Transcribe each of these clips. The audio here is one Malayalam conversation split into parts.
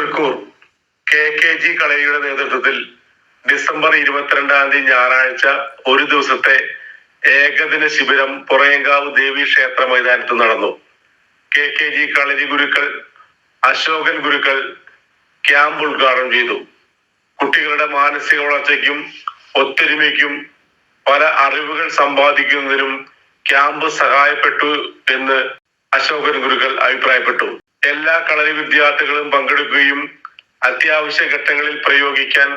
തൃക്കൂർ കെ കെ ജി കളരിയുടെ നേതൃത്വത്തിൽ ഡിസംബർ ഇരുപത്തിരണ്ടാം തീയതി ഞായറാഴ്ച ഒരു ദിവസത്തെ ഏകദിന ശിബിരം പുറയങ്കാവ് ദേവി ക്ഷേത്ര മൈതാനത്ത് നടന്നു. കെ കെ ജി കളരി ഗുരുക്കൾ അശോകൻ ഗുരുക്കൾ ക്യാമ്പ് ഉദ്ഘാടനം ചെയ്തു. കുട്ടികളുടെ മാനസിക വളർച്ചയ്ക്കും ഒത്തൊരുമയ്ക്കും പല അറിവുകൾ സമ്പാദിക്കുന്നതിനും ക്യാമ്പ് സഹായപ്പെട്ടു എന്ന് അശോകൻ ഗുരുക്കൾ അഭിപ്രായപ്പെട്ടു. എല്ലാ കളരി വിദ്യാർത്ഥികളും പങ്കെടുക്കുകയും അത്യാവശ്യ ഘട്ടങ്ങളിൽ പ്രയോഗിക്കാൻ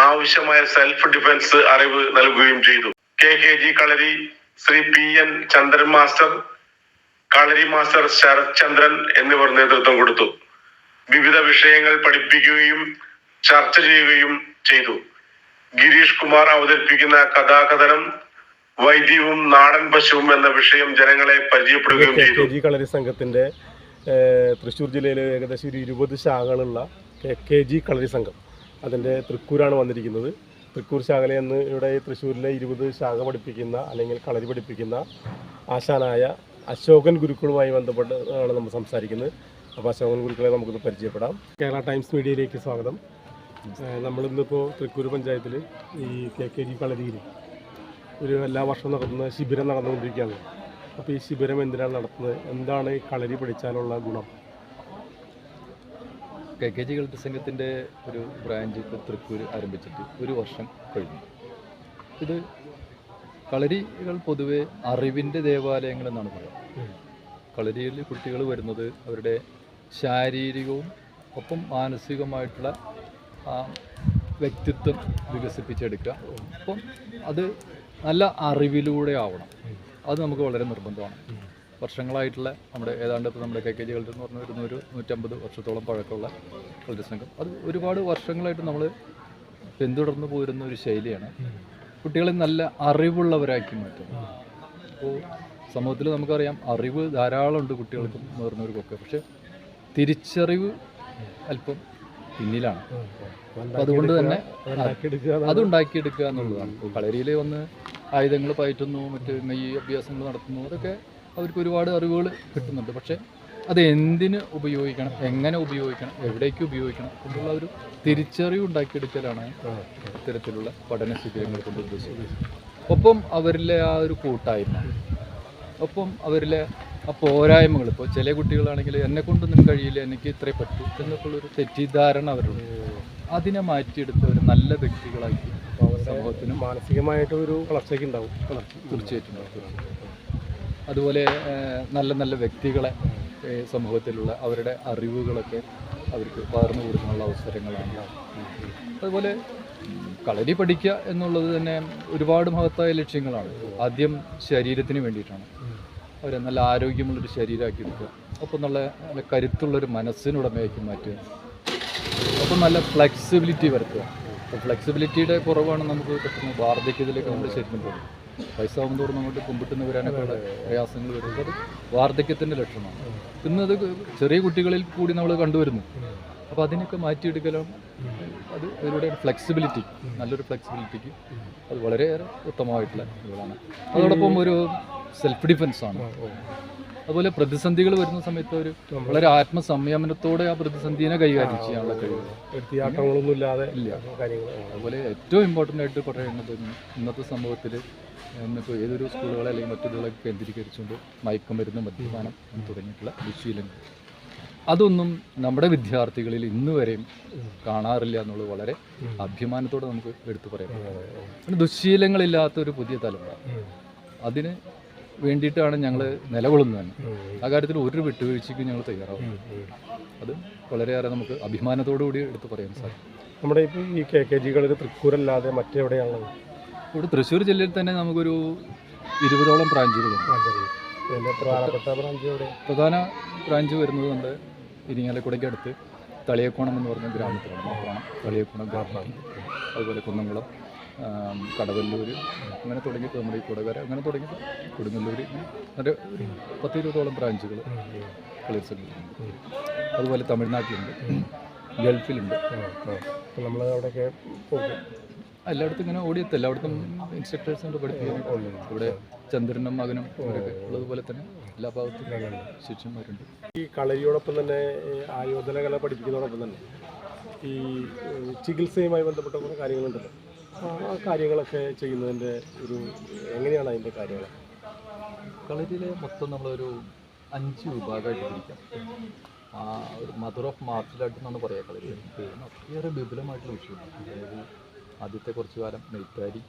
ആവശ്യമായ സെൽഫ് ഡിഫൻസ് അറിവ് നൽകുകയും ചെയ്തു. കെ കെ ജി കളരി Shri P N Chandran master കളരി മാസ്റ്റർ ശരത് ചന്ദ്രൻ എന്നിവർ നേതൃത്വം കൊടുത്തു. വിവിധ വിഷയങ്ങൾ പഠിപ്പിക്കുകയും ചർച്ച ചെയ്യുകയും ചെയ്തു. ഗിരീഷ് കുമാർ അവതരിപ്പിക്കുന്ന കഥാകഥനം വൈദ്യവും നാടൻ പശുവും എന്ന വിഷയം ജനങ്ങളെ പരിചയപ്പെടുകയും ചെയ്തു. കളരി സംഘത്തിന്റെ ഏഹ്, തൃശ്ശൂർ ജില്ലയിൽ ഏകദേശം ഒരു ഇരുപത് ശാഖകളുള്ള കെ കെ ജി കളരി സംഘം അതിന്റെ തൃക്കൂരാണ് വന്നിരിക്കുന്നത്. തൃക്കൂർ ശാഖയിൽ നിന്ന് ഇവിടെ തൃശ്ശൂരിലെ ഇരുപത് ശാഖ പഠിപ്പിക്കുന്ന അല്ലെങ്കിൽ കളരി പഠിപ്പിക്കുന്ന ആശാനായ അശോകൻ ഗുരുക്കളുമായി ബന്ധപ്പെട്ട് ആണ് നമ്മൾ സംസാരിക്കുന്നത്. അപ്പോൾ അശോകൻ ഗുരുക്കളെ നമുക്കൊന്ന് പരിചയപ്പെടാം. കേരള ടൈംസ് മീഡിയയിലേക്ക് സ്വാഗതം. നമ്മളിന്നിപ്പോൾ തൃക്കൂർ പഞ്ചായത്തിൽ ഈ കെ കെ ജി കളരിയിൽ ഒരു എല്ലാ വർഷവും നടത്തുന്ന ശിബിരം നടന്നുകൊണ്ടിരിക്കുകയാണ്. അപ്പോൾ ഈ ശിബിരം എന്തിനാണ് നടത്തുന്നത്? എന്താണ് ഈ കളരി പഠിച്ചാലുള്ള ഗുണം? കെ കെ ജി കളത്തി സംഘത്തിന്റെ ഒരു ബ്രാഞ്ച് തൃക്കൂർ ആരംഭിച്ചിട്ട് ഒരു വർഷം കഴിഞ്ഞു. ഇത് കളരികൾ പൊതുവെ അറിവിന്റെ ദേവാലയങ്ങൾ എന്നാണ് പറയുന്നത് കളരിയിൽ കുട്ടികൾ വരുന്നത് അവരുടെ ശാരീരികവും ഒപ്പം മാനസികമായിട്ടുള്ള വ്യക്തിത്വം വികസിപ്പിച്ചെടുക്കുക. ഒപ്പം അത് നല്ല അറിവിലൂടെ ആവണം. അത് നമുക്ക് വളരെ നിർബന്ധമാണ്. വർഷങ്ങളായിട്ടുള്ള നമ്മുടെ ഏതാണ്ട് ഇപ്പോൾ നമ്മുടെ കെ കെ ജി കളിച്ചെന്ന് എന്ന് പറഞ്ഞ ഒരു നൂറ് നൂറ്റമ്പത് വർഷത്തോളം പഴക്കമുള്ള കളിച്ച സംഘം അത് ഒരുപാട് വർഷങ്ങളായിട്ട് നമ്മൾ പിന്തുടർന്നു പോരുന്ന ഒരു ശൈലിയാണ്. കുട്ടികളെ നല്ല അറിവുള്ളവരാക്കി മാറ്റും. അപ്പോൾ സമൂഹത്തിൽ നമുക്കറിയാം അറിവ് ധാരാളം ഉണ്ട് കുട്ടികൾക്കും മുതിർന്നവർക്കൊക്കെ പക്ഷെ തിരിച്ചറിവ് അല്പം പിന്നിലാണ്. അതുകൊണ്ട് തന്നെ അതുണ്ടാക്കിയെടുക്കുക എന്നുള്ളതാണ്. കളരിയിൽ വന്ന് ആയുധങ്ങൾ പയറ്റുന്നു മറ്റ് മെയ് അഭ്യാസങ്ങൾ നടത്തുന്നു അതൊക്കെ അവർക്ക് ഒരുപാട് അറിവുകൾ കിട്ടുന്നുണ്ട്. പക്ഷേ അത് എന്തിന് ഉപയോഗിക്കണം എങ്ങനെ ഉപയോഗിക്കണം എവിടേക്ക് ഉപയോഗിക്കണം എന്നുള്ള ഒരു തിരിച്ചറിവ് ഉണ്ടാക്കിയെടുക്കലാണ് ഇത്തരത്തിലുള്ള പഠന ശിബിരങ്ങൾ കൊണ്ട് ഉദ്ദേശിക്കുന്നത്. ഒപ്പം അവരിലെ ആ ഒരു കൂട്ടായ്മ ഒപ്പം അവരിലെ ആ പോരായ്മകൾ ഇപ്പോൾ ചില കുട്ടികളാണെങ്കിൽ എന്നെ കൊണ്ടൊന്നും കഴിയില്ല എനിക്ക് ഇത്രേ പറ്റൂ എന്നൊക്കെയുള്ളൊരു തെറ്റിദ്ധാരണ അവരുണ്ട് അതിനെ മാറ്റിയെടുത്ത് അവർ നല്ല വ്യക്തികളാക്കി സമൂഹത്തിനും മാനസികമായിട്ട് ഒരു വളർച്ചയ്ക്ക് ഉണ്ടാവും തീർച്ചയായിട്ടും അതുപോലെ നല്ല നല്ല വ്യക്തികളെ സമൂഹത്തിലുള്ള അവരുടെ അറിവുകളൊക്കെ അവർക്ക് പകർന്നു കൊടുക്കാനുള്ള അവസരങ്ങളാണ്. അതുപോലെ കളരി പഠിക്കുക എന്നുള്ളത് തന്നെ ഒരുപാട് മഹത്തായ ലക്ഷ്യങ്ങളാണ്. ആദ്യം ശരീരത്തിന് വേണ്ടിയിട്ടാണ്. അവരെ നല്ല ആരോഗ്യമുള്ളൊരു ശരീരമാക്കി എടുക്കുക. ഒപ്പം നല്ല നല്ല കരുത്തുള്ളൊരു മനസ്സിനുടമയാക്കി മാറ്റുക. അപ്പം നല്ല ഫ്ലെക്സിബിലിറ്റി വരുത്തുക. അപ്പോൾ ഫ്ലെക്സിബിലിറ്റിയുടെ കുറവാണ് നമുക്ക് പെട്ടെന്ന് വാർദ്ധക്യത്തിലേക്ക് നമ്മൾ ശരിക്കും പോകും വയസ്സാകും തോറും അങ്ങോട്ട് കുമ്പിട്ടുന്ന വരാനൊക്കെ ഉള്ള പ്രയാസങ്ങൾ വരുന്നത് വാർദ്ധക്യത്തിന്റെ ലക്ഷണമാണ്. ഇന്നത് ചെറിയ കുട്ടികളിൽ കൂടി നമ്മൾ കണ്ടുവരുന്നു. അപ്പോൾ അതിനൊക്കെ മാറ്റിയെടുക്കലും? അത് അതിലൂടെ ഫ്ലെക്സിബിലിറ്റി നല്ലൊരു ഫ്ലെക്സിബിലിറ്റിക്ക് അത് വളരെയേറെ ഉത്തമമായിട്ടുള്ള ഇതാണ്. അതോടൊപ്പം ഒരു സെൽഫ് ഡിഫെൻസ് ആണ്. അതുപോലെ പ്രതിസന്ധികൾ വരുന്ന സമയത്ത് ഒരു വളരെ ആത്മസംയമനത്തോടെ ആ പ്രതിസന്ധിനെ കൈകാര്യം ചെയ്യാനുള്ള കഴിവ്. ഇല്ലാതെ ഇല്ല. അതുപോലെ ഏറ്റവും ഇമ്പോർട്ടന്റ് ആയിട്ട് പറയേണ്ടത് ഇന്നത്തെ സമൂഹത്തിൽ ഇന്നിപ്പോൾ ഏതൊരു സ്കൂളുകളെ അല്ലെങ്കിൽ മറ്റുള്ള കേന്ദ്രീകരിച്ചുകൊണ്ട് വരുന്ന മദ്യപാനം തുടങ്ങിയിട്ടുള്ള ദുശീലങ്ങൾ. അതൊന്നും നമ്മുടെ വിദ്യാർത്ഥികളിൽ ഇന്ന് വരെയും കാണാറില്ല എന്നുള്ളത് വളരെ അഭിമാനത്തോടെ നമുക്ക് എടുത്തു പറയാം ദുശീലങ്ങളില്ലാത്ത ഒരു പുതിയ തലമുറ. അതിന് വേണ്ടിയിട്ടാണ് ഞങ്ങൾ നിലകൊള്ളുന്നത് തന്നെ ആ കാര്യത്തിൽ ഒരു വിട്ടുവീഴ്ചയ്ക്കും ഞങ്ങൾ തയ്യാറാവും അത് വളരെയേറെ നമുക്ക് അഭിമാനത്തോടു കൂടി എടുത്തു പറയാൻ സാധിക്കും നമ്മുടെ ഇപ്പോൾ ഈ കെ കെ ജികളിൽ തൃക്കൂരല്ലാതെ മറ്റെവിടെയാണുള്ളത്? ഇവിടെ തൃശ്ശൂർ ജില്ലയിൽ തന്നെ നമുക്കൊരു ഇരുപതോളം ബ്രാഞ്ചുകളുണ്ട്. ഇതിന്റെ പ്രധാനപ്പെട്ട ബ്രാഞ്ച് എവിടെ? പ്രധാന ബ്രാഞ്ച് വരുന്നത് നമ്മുടെ ഇരിങ്ങാലക്കുടയ്ക്ക് അടുത്ത് തളിയക്കോണം എന്ന് പറഞ്ഞ ഗ്രാമത്തിലാണ്. തളിയക്കോണം ഗ്രാമം. അതുപോലെ കുന്നംകുളം കടവല്ലൂർ അങ്ങനെ തുടങ്ങി നമ്മുടെ ഈ കുടകര അങ്ങനെ തുടങ്ങി കൊടുങ്ങല്ലൂർ ഇങ്ങനെ ഒരു പത്തിരുപതോളം ബ്രാഞ്ചുകൾ കളി സെന്ററിലുണ്ട് അതുപോലെ തമിഴ്നാട്ടിലുണ്ട് ഗൾഫിലുണ്ട്. നമ്മൾ അവിടെയൊക്കെ പോകും. എല്ലായിടത്തും ഇങ്ങനെ ഓടിയെത്തും. എല്ലായിടത്തും ഇൻസ്ട്രക്ടേഴ്സ് ഉണ്ട് പഠിപ്പിക്കാൻ. ഇവിടെ ചന്ദ്രനും മകനും അവരൊക്കെ ഉള്ളതുപോലെ തന്നെ എല്ലാ ഭാഗത്തും ശിഷ്യന്മാരുണ്ട്. ഈ കളരിയോടൊപ്പം തന്നെ ആയോധനകല ആയോധന കല പഠിപ്പിക്കുന്നതോടൊപ്പം തന്നെ ഈ ചികിത്സയുമായി ബന്ധപ്പെട്ട കുറേ കാര്യങ്ങളുണ്ടല്ലോ. ആ കാര്യങ്ങളൊക്കെ ചെയ്യുന്നതിന്റെ ഒരു എങ്ങനെയാണ് അതിന്റെ കാര്യങ്ങൾ? കളരിയിലെ മൊത്തം നമ്മളൊരു അഞ്ച് വിഭാഗമായിട്ട് പിടിക്കാം ആ ഒരു മദർ ഓഫ് മാർഷൽ ആർട്ട് എന്നാണ് പറയുക കളരി ഒത്തിരി വിപുലമായിട്ടുള്ള വിഷയം അതായത് ആദ്യത്തെ കുറച്ച് കാലം നെയ്ത്താരി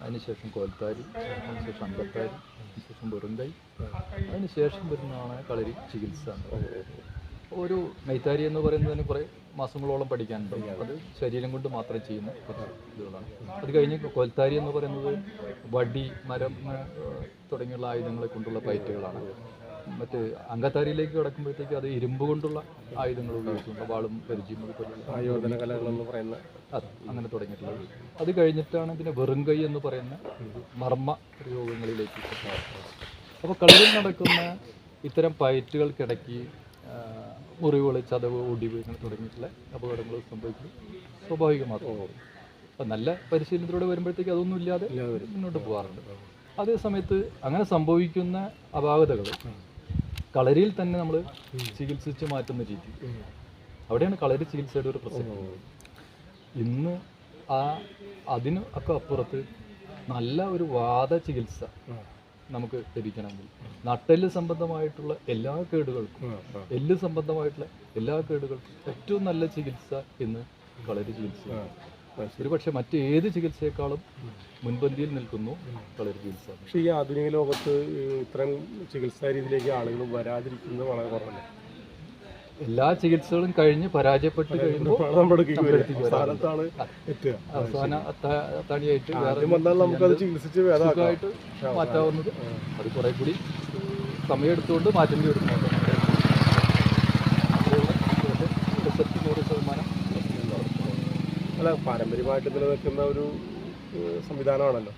അതിനുശേഷം കോൽത്താരി അതിനുശേഷം അമ്പത്താരി അതിനുശേഷം വെറുങ്കൈ അതിനുശേഷം വരുന്നതാണ് കളരി ചികിത്സ. ഒരു നെയ്ത്താരി എന്ന് പറയുന്നതിന് കുറേ മാസങ്ങളോളം പഠിക്കാനുണ്ട് അത് ശരീരം കൊണ്ട് മാത്രം ചെയ്യുന്ന ഇതുകളാണ്. അത് കഴിഞ്ഞ് കൊൽത്താരി എന്ന് പറയുന്നത് വടി മരം തുടങ്ങിയുള്ള ആയുധങ്ങളെ കൊണ്ടുള്ള പയറ്റുകളാണ് മറ്റ് അങ്കത്താരിയിലേക്ക് കിടക്കുമ്പോഴത്തേക്ക് അത് ഇരുമ്പ് കൊണ്ടുള്ള ആയുധങ്ങൾ ഉപയോഗിച്ചുകൊണ്ട് വാളും പരിചയം ആയോധന കലകളെന്ന് പറയുന്ന അങ്ങനെ തുടങ്ങിയിട്ടുള്ളത്. അത് കഴിഞ്ഞിട്ടാണ് പിന്നെ വെറും കൈ എന്ന് പറയുന്ന മർമ്മ പ്രയോഗങ്ങളിലേക്ക് അപ്പോൾ കളിയിൽ നടക്കുന്ന ഇത്തരം പയറ്റുകൾക്കിടയ്ക്ക് മുറിവുകൾ ചതവ് ഒടിവ് ഇങ്ങനെ തുടങ്ങിയിട്ടുള്ള അപകടങ്ങൾ സംഭവിക്കും സ്വാഭാവികമാത്രമാണ് അപ്പം നല്ല പരിശീലനത്തിലൂടെ വരുമ്പോഴത്തേക്ക് അതൊന്നും ഇല്ലാതെ മുന്നോട്ട് പോകാറുണ്ട്. അതേ സമയത്ത് അങ്ങനെ സംഭവിക്കുന്ന അപാകതകൾ കളരിയിൽ തന്നെ നമ്മൾ ചികിത്സിച്ച് മാറ്റുന്ന രീതി. അവിടെയാണ് കളരി ചികിത്സയുടെ ഒരു പ്രശ്നം. ഇന്ന് ആ അതിന് ഒക്കെ അപ്പുറത്ത് നല്ല ഒരു വാദ ചികിത്സ നമുക്ക് ലഭിക്കണമെങ്കിൽ. നട്ടെല്ല് സംബന്ധമായിട്ടുള്ള എല്ലാ കേടുകൾക്കും എല്ല് സംബന്ധമായിട്ടുള്ള എല്ലാ കേടുകൾക്കും ഏറ്റവും നല്ല ചികിത്സ എന്ന് കളരി ചികിത്സ ഒരു പക്ഷെ മറ്റേത് ചികിത്സയെക്കാളും മുൻപന്തിയിൽ നിൽക്കുന്നു കളരി ചികിത്സ പക്ഷേ ഈ ആധുനിക ലോകത്ത് ഇത്തരം ചികിത്സാ രീതിയിലേക്ക് ആളുകൾ വരാതിരിക്കുന്നത് വളരെ കുറവല്ലേ? എല്ലാ ചികിത്സകളും കഴിഞ്ഞ് പരാജയപ്പെട്ട് കഴിയുമ്പോൾ അവസാന അത്താണിയായിട്ട് സുഖമായിട്ട് മാറ്റാവുന്നത്. അത് കുറെ കൂടി സമയമെടുത്തുകൊണ്ട് മാറ്റേണ്ടി വരുന്നുണ്ട് റിസൾട്ട് നൂറ് ശതമാനം അല്ല പാരമ്പര്യമായിട്ട് നിലനിൽക്കുന്ന ഒരു സംവിധാനമാണല്ലോ.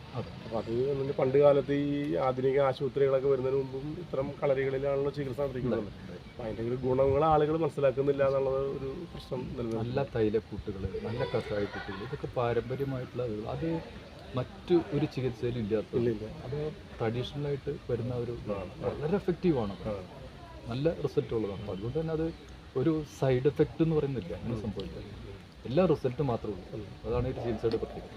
അപ്പോൾ അത് പണ്ട് കാലത്ത് ഈ ആധുനിക ആശുപത്രികളൊക്കെ വരുന്നതിന് മുമ്പും ഇത്തരം കളരികളിലാണല്ലോ ചികിത്സ നടത്തിക്കുന്നത് അതിന്റെ ഒരു ഗുണങ്ങൾ ആളുകൾ മനസ്സിലാക്കുന്നില്ല എന്നുള്ളത് ഒരു പ്രശ്നം നല്ല തൈലക്കൂട്ടുകൾ നല്ല കഷായക്കൂട്ടുകൾ ഇതൊക്കെ പാരമ്പര്യമായിട്ടുള്ള. അത് മറ്റു ഒരു ചികിത്സയിലും ഇല്ലാത്ത ഇല്ല. അത് ട്രഡീഷണൽ ആയിട്ട് വരുന്ന ഒരു വളരെ എഫക്റ്റീവ് ആണ്. നല്ല റിസൾട്ട് ഉള്ളതാണ്. അപ്പോൾ അതുകൊണ്ട് തന്നെ അത് ഒരു സൈഡ് എഫക്റ്റ് എന്ന് പറയുന്നില്ല. അങ്ങനെ സംഭവിക്കുന്നത് എല്ലാ റിസൾട്ടും മാത്രമേ ഉള്ളൂ. അതാണ് ഈ ചികിത്സയുടെ പ്രത്യേകത.